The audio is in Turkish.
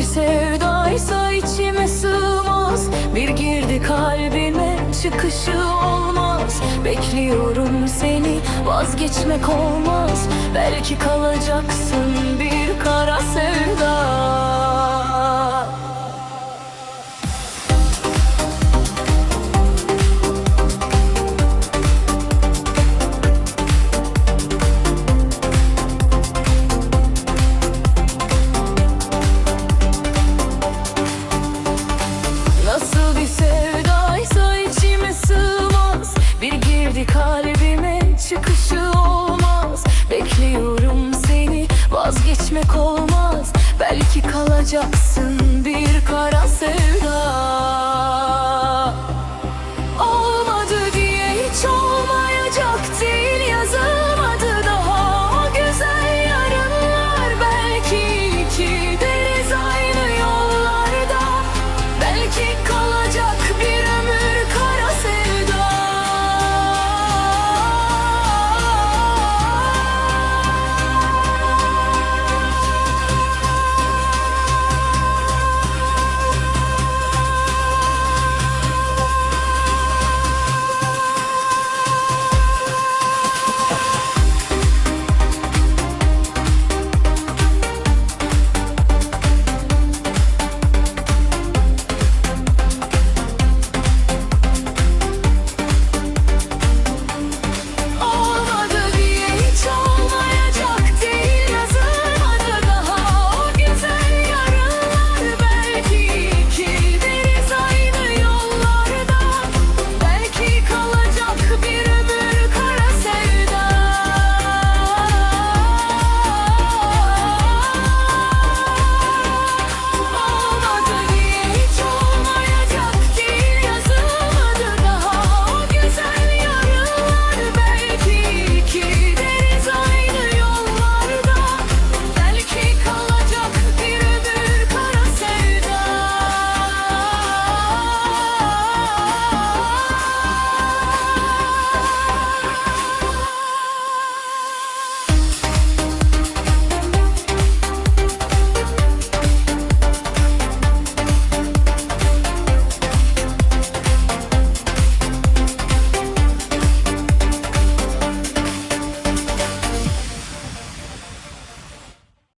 Bir sevdaysa içime sığmaz. Bir girdi kalbime çıkışı olmaz. Bekliyorum seni vazgeçmek olmaz. Belki kalacaksın bir kara sevda vazgeçmek olmaz. Belki kalacaksın bir kara sevda